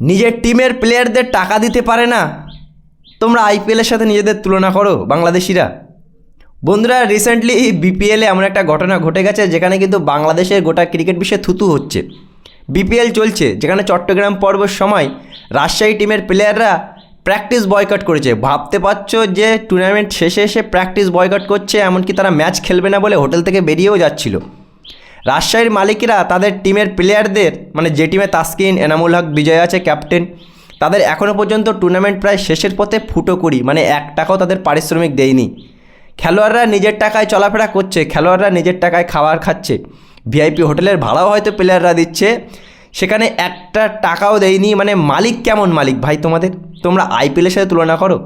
নিজের টিমের প্লেয়ারদের টাকা দিতে পারে না। তোমরা আইপিএলের সাথে নিজেদের তুলনা করো, বাংলাদেশিরা। বন্ধুরা রিসেন্টলি বিপিএলে এমন একটা ঘটনা ঘটে গেছে, যেখানে কিন্তু বাংলাদেশের গোটা ক্রিকেট বিশ্বে থুতু হচ্ছে। বিপিএল চলছে, যেখানে চট্টগ্রাম পর্বের সময় রাজশাহী টিমের প্লেয়াররা প্র্যাকটিস বয়কট করেছে। ভাবতে পারছ যে টুর্নামেন্ট শেষে এসে প্র্যাকটিস বয়কট করছে, এমনকি তারা ম্যাচ খেলবে না বলে হোটেল থেকে বেরিয়েও যাচ্ছিল। রাজশাহীর মালিকেরা তাদের টিমের প্লেয়ারদের মানে যে টিমে তাসকিন, এনামুল হক, বিজয় আছে, ক্যাপ্টেন, তাদের এখনও পর্যন্ত টুর্নামেন্ট প্রায় শেষের পথে ফুটো করি মানে এক টাকাও তাদের পারিশ্রমিক দেয়নি। খেলোয়াড়রা নিজের টাকায় চলাফেরা করছে, খেলোয়াড়রা নিজের টাকায় খাবার খাচ্ছে। ভিআইপি হোটেলের ভাড়াও হয়তো প্লেয়াররা দিচ্ছে। সেখানে একটা টাকাও দেয়নি মানে মালিক কেমন মালিক ভাই তোমাদের? তোমরা আইপিএলের সাথে তুলনা করো।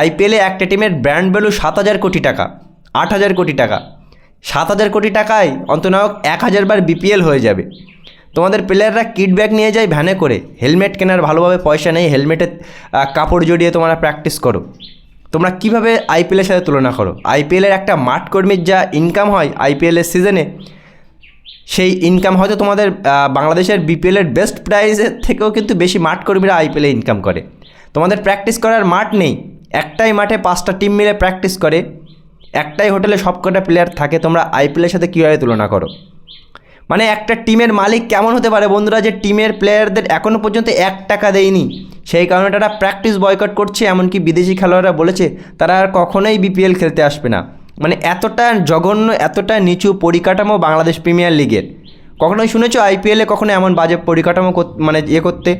আইপিএলে একটা টিমের ব্র্যান্ড ভ্যালু সাত হাজার কোটি টাকা, আট হাজার কোটি টাকা। সাত হাজার কোটি টাকায় অন্তনায়ক এক হাজার বার বিপিএল হয়ে যাবে। তোমাদের প্লেয়াররা কিট ব্যাগ নিয়ে যায় ভ্যানে করে। হেলমেট কেনার ভালোভাবে পয়সা নেই হেলমেটের কাপড় জড়িয়ে তোমরা প্র্যাকটিস করো। তোমরা কীভাবে আইপিএলের সাথে তুলনা করো? আইপিএলের একটা মাঠ কর্মীর যা ইনকাম হয় আইপিএলের সিজনে সেই ইনকাম হয়তো তোমাদের বাংলাদেশের বিপিএলের বেস্ট প্রাইজের থেকেও কিন্তু বেশি মাঠ কর্মীরা আইপিএলে ইনকাম করে। তোমাদের প্র্যাকটিস করার মাঠ নেই। একটাই মাঠে পাঁচটা টিম মিলে প্র্যাকটিস করে। একটাই হোটেলে সবকটা প্লেয়ার থাকে, তোমরা আইপিএলের সাথে কীভাবে তুলনা করো? মানে একটা টিমের মালিক কেমন হতে পারে বন্ধুরা যে টিমের প্লেয়ারদের এখনও পর্যন্ত এক টাকা দেয়নি? সেই কারণে তারা প্র্যাকটিস বয়কট করছে, এমনকি বিদেশি খেলোয়াড়রা বলেছে তারা আর কখনোই বিপিএল খেলতে আসবে না। মানে এতটা জঘন্য, এতটা নিচু পরিকাঠামো বাংলাদেশ প্রিমিয়ার লিগের কখনোই শুনেছো আইপিএলে কখনো এমন বাজে পরিকাঠামো মানে ইয়ে করতে?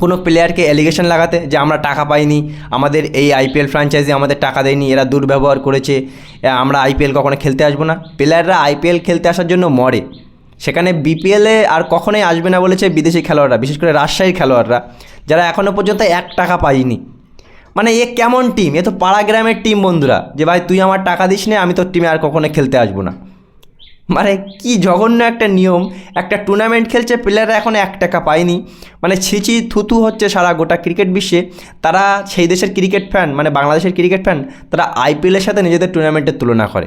কোনো প্লেয়ারকে অ্যালিগেশন লাগাতে যে আমরা টাকা পাইনি, আমাদের এই আইপিএল ফ্র্যাঞ্চাইজি আমাদের টাকা দেয়নি, এরা দুর্ব্যবহার করেছে আমরা আইপিএল কখনো খেলতে আসব না। প্লেয়াররা আইপিএল খেলতে আসার জন্য মরে। সেখানে বিপিএলে আর কখনোই আসবে না বলেছে বিদেশি খেলোয়াড়রা, বিশেষ করে রাজশাহীর খেলোয়াড়রা, যারা এখনও পর্যন্ত এক টাকা পায়নি। মানে এ কেমন টিম এ তো পাড়া গ্রামের টিম বন্ধুরা। যে ভাই, তুই আমার টাকা দিস না আমি তোর টিমে আর কখনো খেলতে আসব না। মানে কি জঘন্য একটা নিয়ম। একটা টুর্নামেন্ট খেলছে প্লেয়াররা এখন এক টাকা পায়নি। মানে ছিচি থুতু হচ্ছে সারা গোটা ক্রিকেট বিশ্বে। তারা সেই দেশের ক্রিকেট ফ্যান মানে বাংলাদেশের ক্রিকেট ফ্যান তারা আইপিএলের সাথে নিজেদের টুর্নামেন্টের তুলনা করে।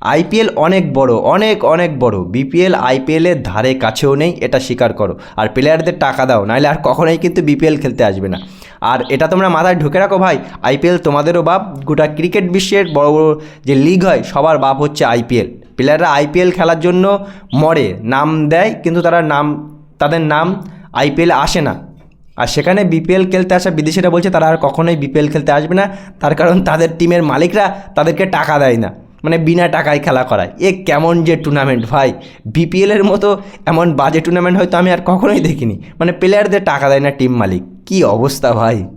আইপিএল অনেক বড়, অনেক অনেক বড়। বিপিএল আইপিএলের ধারে কাছেও নেই, এটা স্বীকার করো। আর প্লেয়ারদের টাকা দাও, নাহলে আর কখনোই কিন্তু বিপিএল খেলতে আসবে না। আর এটা তোমরা মাথায় ঢুকে রাখো ভাই আইপিএল তোমাদেরও বাপ। গোটা ক্রিকেট বিশ্বের বড় বড় যে লিগ হয়, সবার বাপ হচ্ছে আইপিএল প্লেয়াররা আইপিএল খেলার জন্য মরে, নাম দেয়, কিন্তু তারা নাম, তাদের নাম আইপিএল আসে না। আর সেখানে বিপিএল খেলতে আসা বিদেশিরা বলছে, তারা আর কখনোই বিপিএল খেলতে আসবে না। তার কারণ তাদের টিমের মালিকরা তাদেরকে টাকা দেয় না। মানে বিনা টাকায় খেলা করায়। এ কেমন যে টুর্নামেন্ট ভাই। বিপিএলের মতো এমন বাজে টুর্নামেন্ট হয়তো আমি আর কখনোই দেখিনি। মানে প্লেয়ারদের টাকা দেয় না টিম মালিক। কি অবস্থা ভাই।